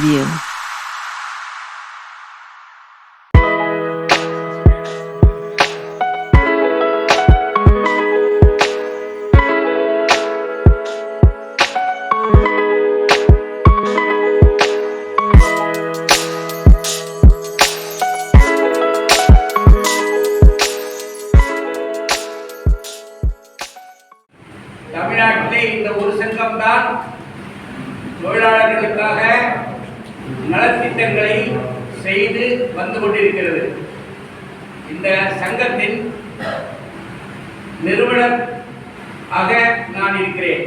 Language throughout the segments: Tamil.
you. தமிழ்நாட்டிலே இந்த ஒரு சங்கம் தான் தொழிலாளர்களுக்காக செய்து வந்து கொண்டிருக்கிறது. இந்த சங்கத்தின் நிறுவனர் ஆக நான் இருக்கிறேன்.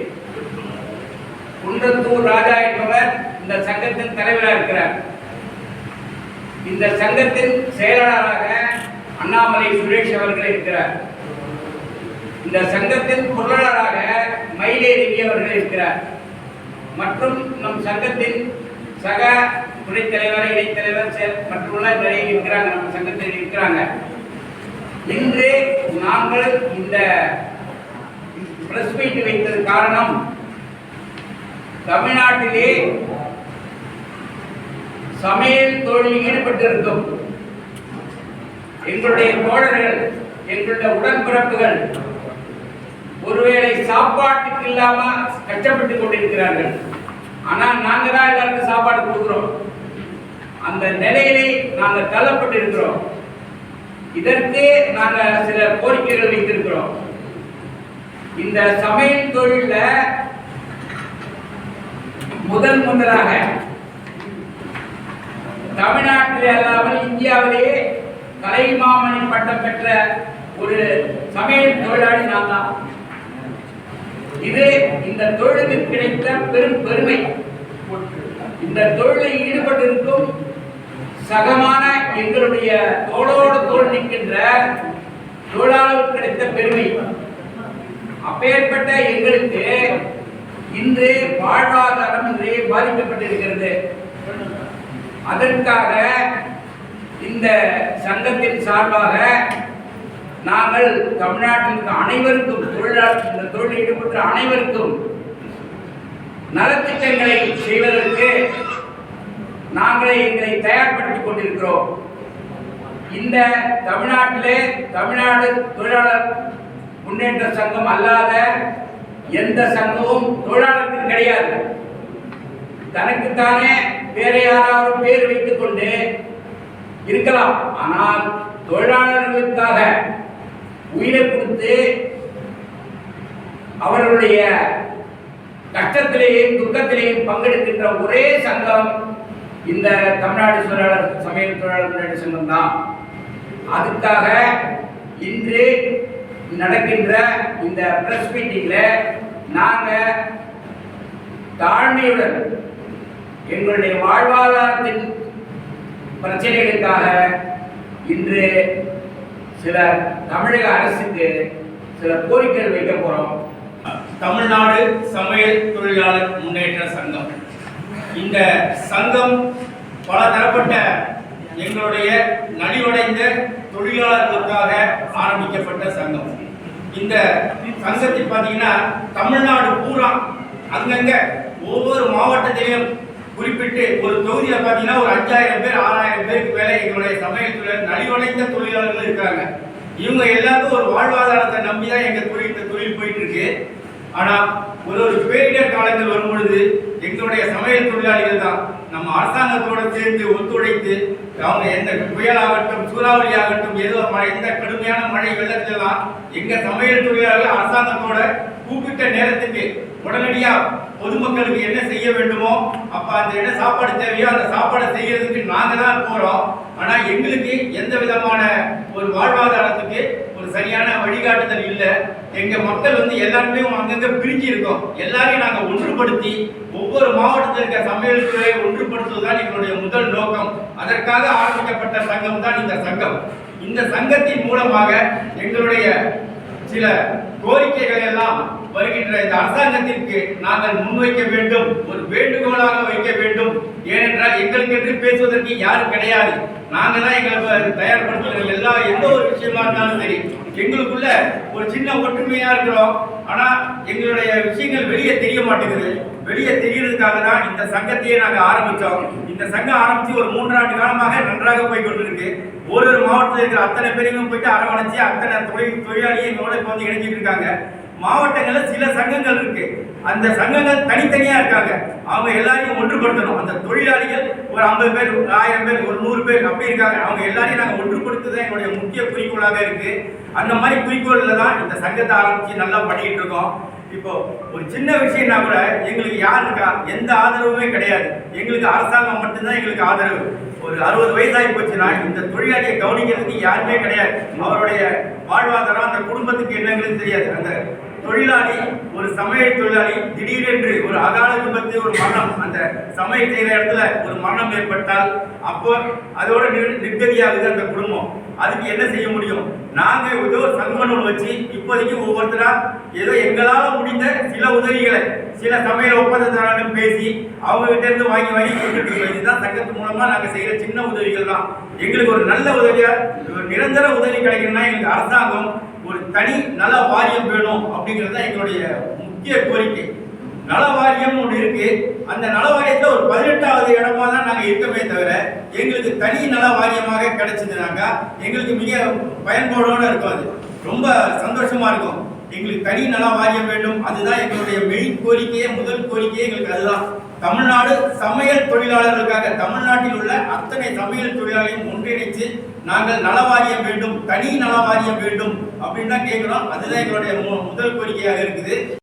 குன்றத்தூர் ராஜா என்பவர் இந்த சங்கத்தின் தலைவராக இருக்கிறார். இந்த சங்கத்தின் செயலாளராக அண்ணாமலை சுரேஷ் அவர்கள் இருக்கிறார். இந்த சங்கத்தின் பொருளாளராக மயிலேறி அவர்கள் இருக்கிறார். மற்றும் நம் சங்கத்தின் சக துணைத் தலைவர் இணைத்தலைவர் செயல் மற்றுள்ள நிறைய இருக்கிறாங்க நம்ம சங்கத்தில் இருக்கிறாங்க. இன்று நாங்கள் இந்த பிரஸ் மீட் வைத்தது காரணம் தமிழ்நாட்டிலே சமையல் தொழிலில் ஈடுபட்டிருக்கும் எங்களுடைய தோழர்கள் எங்களுடைய உடன்பிறப்புகள் ஒருவேளை சாப்பாட்டுக்கு இல்லாம கஷ்டப்பட்டு கொண்டிருக்கிறார்கள். ஆனால் நாங்க தான் எல்லாருக்கும் சாப்பாடு கொடுக்குறோம். அந்த நிலையிலே நாங்கள் தள்ளப்பட்டு இருக்கிறோம் இதற்கு நாங்கள் சில கோரிக்கைகள் வைத்திருக்கிறோம். இந்த சமையல் தொழில முதல் முதலாக தமிழ்நாட்டில் அல்லாமல் இந்தியாவிலேயே கலைமாமணி பட்டம் பெற்ற ஒரு சமையல் தொழிலாளி நான் தான் இது இந்த தொழிலுக்கு கிடைத்த பெரும் பெருமை. இந்த தொழிலில் ஈடுபட்டிருக்கும் சகமான எங்களுடைய தோளோடு தோல் நிற்கின்ற தொழிலாளர் கிடைத்த பெருமை. அப்பேற்பட்ட எங்களுக்கு இன்று வாழ்வாதாரம் இன்றே பாதிக்கப்பட்டிருக்கிறது. அதற்காக இந்த சங்கத்தின் சார்பாக நாங்கள் தமிழ்நாட்டில் அனைவருக்கும் தொழிலாளர் இந்த தொழில் ஈடுபட்ட அனைவருக்கும் நலத்திட்டங்களை செய்வதற்கு நாங்களே எங்களை தயார்படுத்திக் கொண்டிருக்கிறோம். இந்த தமிழ்நாட்டிலே தமிழ்நாடு தொழிலாளர் முன்னேற்ற சங்கம் அல்லாத எந்த சங்கமும் தொழிலாளருக்கு கிடையாது. தனக்குத்தானே வேற யாராவது பேர் வைத்துக் கொண்டு இருக்கலாம். ஆனால் தொழிலாளர்களுக்காக உயிரை கொடுத்து அவர்களுடைய கஷ்டத்திலேயும் துக்கத்திலேயும் பங்கெடுக்கின்ற ஒரே சங்கம் இந்த தமிழ்நாடு தொழிலாளர் சமையல் தொழிலாளர் முன்னேற்ற சங்கம் தான். அதுக்காக இன்று நடக்கின்ற இந்த பிரஸ் மீட்டிங்ல நாங்க தாழ்மையுடன் எங்களுடைய வாழ்வாதாரத்தின் பிரச்சனைகளுக்காக இன்று சில தமிழக அரசுக்கு சில கோரிக்கைகள் வைக்க போறோம். தமிழ்நாடு சமையல் தொழிலாளர் முன்னேற்ற சங்கம். இந்த சங்கம் பல தரப்பட்ட எங்களுடைய நலிவடைந்த தொழிலாளர்களுக்காக ஆரம்பிக்கப்பட்ட சங்கம். இந்த சங்கத்தை பார்த்தீங்கன்னா தமிழ்நாடு பூரா அங்கங்க ஒவ்வொரு மாவட்டத்திலையும் குறிப்பிட்டு ஒரு தொகுதியில் பார்த்தீங்கன்னா ஒரு அஞ்சாயிரம் பேர் ஆறாயிரம் பேருக்கு மேலே எங்களுடைய சமையல் தொழில் நலிவடைந்த தொழிலாளர்கள் இருக்காங்க. இவங்க எல்லாருக்கும் ஒரு வாழ்வாதாரத்தை நம்பி தான் எங்கள் தொழில் இந்த தொழில் போயிட்டு இருக்கு ஆனால் ஒரு ஒரு பேரிடர் காலங்கள் வரும் பொழுது எங்களுடைய சமையல் தொழிலாளிகள் தான் நம்ம அரசாங்கத்தோடு சேர்ந்து ஒத்துழைத்து அவங்க எந்த புயலாகட்டும் சூறாவளி ஆகட்டும் ஏதோ மழை எந்த கடுமையான மழை வெள்ளத்திலாம் எங்க சமையல் தொழிலாளர்கள் அரசாங்கத்தோட கூப்பிட்ட நேரத்துக்கு உடனடியா பொதுமக்களுக்கு என்ன செய்ய வேண்டுமோ அப்ப அந்த என்ன சாப்பாடு தேவையோ அந்த சாப்பாடை செய்யறதுக்கு நாங்க தான் போறோம். ஆனா எங்களுக்கு எந்த விதமான ஒரு வாழ்வாதாரத்துக்கு ஒரு சரியான வழிகாட்டுதல் இல்லை. எங்க மக்கள் வந்து எல்லாருமே அங்கங்க பிரிஞ்சு இருக்கோம். எல்லாரையும் நாங்க ஒன்றுபடுத்தி ஒவ்வொரு மாவட்டத்தில் இருக்க சமையல் துறையை ஒன்றுபடுத்துவதுதான் எங்களுடைய முதல் நோக்கம். அதற்காக ஆரம்பிக்கப்பட்ட சங்கம் தான் இந்த சங்கம். இந்த சங்கத்தின் மூலமாக எங்களுடைய சில கோரிக்கைகளை எல்லாம் வருகின்ற இந்த அரசாங்கத்திற்கு நாங்கள் முன்வைக்க வேண்டும். ஒரு வேண்டுகோளாக வைக்க வேண்டும். ஏனென்றால் எங்களுக்கு என்று பேசுவதற்கு யாரும் கிடையாது. நாங்கள் தான் எங்களை தயார்படுத்துகிற எல்லா எந்த ஒரு விஷயமா இருந்தாலும் சரி எங்களுக்குள்ள ஒரு சின்ன ஒற்றுமையாக இருக்கிறோம். ஆனால் எங்களுடைய விஷயங்கள் வெளியே தெரிய மாட்டேங்குது. வெளியே தெரியறதுக்காக தான் இந்த சங்கத்தையே நாங்கள் ஆரம்பித்தோம் இந்த சங்கம் ஆரம்பித்து ஒரு மூன்றாண்டு காலமாக நன்றாக போய் கொண்டிருக்கு. ஒரு ஒரு மாவட்டத்தில் இருக்கிற அத்தனை பேரையும் போயிட்டு அரவணைச்சு அத்தனை தொழில் தொழிலாளியும் எங்களோட இப்போ வந்து இணைஞ்சிட்டு இருக்காங்க. மாவட்டங்களில் சில சங்கங்கள் இருக்கு. அந்த சங்கங்கள் தனித்தனியா இருக்காங்க. அவங்க எல்லாரையும் ஒன்றுபடுத்தணும். அந்த தொழிலாளிகள் ஒரு ஐம்பது பேர் ஒரு ஆயிரம் பேர் ஒரு நூறு பேர் அப்படி இருக்காங்க. அவங்க எல்லாரையும் நாங்கள் ஒன்றுபடுத்துதான் என்னுடைய முக்கிய குறிக்கோளாக இருக்கு. அந்த மாதிரி குறிக்கோள்ல தான் இந்த சங்கத்தை ஆரம்பிச்சு நல்லா பண்ணிட்டு இருக்கோம். இப்போ ஒரு சின்ன விஷயம்னா கூட எங்களுக்கு யார் இருக்கா? எந்த ஆதரவுமே கிடையாது. எங்களுக்கு அரசாங்கம் மட்டும்தான் எங்களுக்கு ஆதரவு. ஒரு அறுபது வயசாகி போச்சுன்னா இந்த தொழிலாளியை கவனிக்கிறதுக்கு யாருமே கிடையாது. அவருடைய வாழ்வாதாரம் அந்த குடும்பத்துக்கு என்னங்கிறது தெரியாது. அந்த தொழிலாளி ஒரு சமையல் தொழிலாளி திடீரென்று ஒரு அகால விபத்து ஒரு மரணம். அந்த சமையல் செய்கிற இடத்துல ஒரு மரணம் ஏற்பட்டால் அப்போ அதோட நிர்கதியாகுது அந்த குடும்பம். அதுக்கு என்ன செய்ய முடியும்? நாங்க ஏதோ ஒரு சங்கமம் வச்சு இப்போதைக்கு ஒவ்வொருத்தரா ஏதோ எங்களால் முடிந்த சில உதவிகளை சில சமையல் ஒப்பந்தத்தாரர்கள் பேசி அவங்க கிட்ட இருந்து வாங்கி வாங்கி கொடுத்துட்டு இருக்கோம். இதுதான் சங்கத்து மூலமா நாங்க செய்யற சின்ன உதவிகள் தான். எங்களுக்கு ஒரு நல்ல உதவியா ஒரு நிரந்தர உதவி கிடைக்கணும்னா எங்களுக்கு அரசாங்கம் ஒரு தனி நல வாரியம் வேணும் அப்படிங்கிறது தான் எங்களுடைய முக்கிய கோரிக்கை. நல வாரியம் ஒன்று இருக்கு. அந்த நல வாரியத்தில் ஒரு பதினெட்டாவது இடமா தான் நாங்கள் இருக்கவே தவிர எங்களுக்கு தனி நல வாரியமாக கிடைச்சதுனாக்கா எங்களுக்கு மிக பயன்பாடோடு இருக்கும் அது. ரொம்ப சந்தோஷமா இருக்கும். எங்களுக்கு தனி நல வாரியம் வேண்டும். அதுதான் எங்களுடைய மெயின் கோரிக்கையே முதல் கோரிக்கையே எங்களுக்கு அதுதான். தமிழ்நாடு சமையல் தொழிலாளர்களுக்காக தமிழ்நாட்டில் உள்ள அத்தனை சமையல் தொழிலாளர்களையும் ஒன்றிணைத்து நாங்கள் நல வாரியம் வேண்டும் தனி நல வாரியம் வேண்டும் அப்படின்னு தான் கேட்குறோம். அதுதான் எங்களுடைய மு- முதல் கோரிக்கையாக இருக்குது.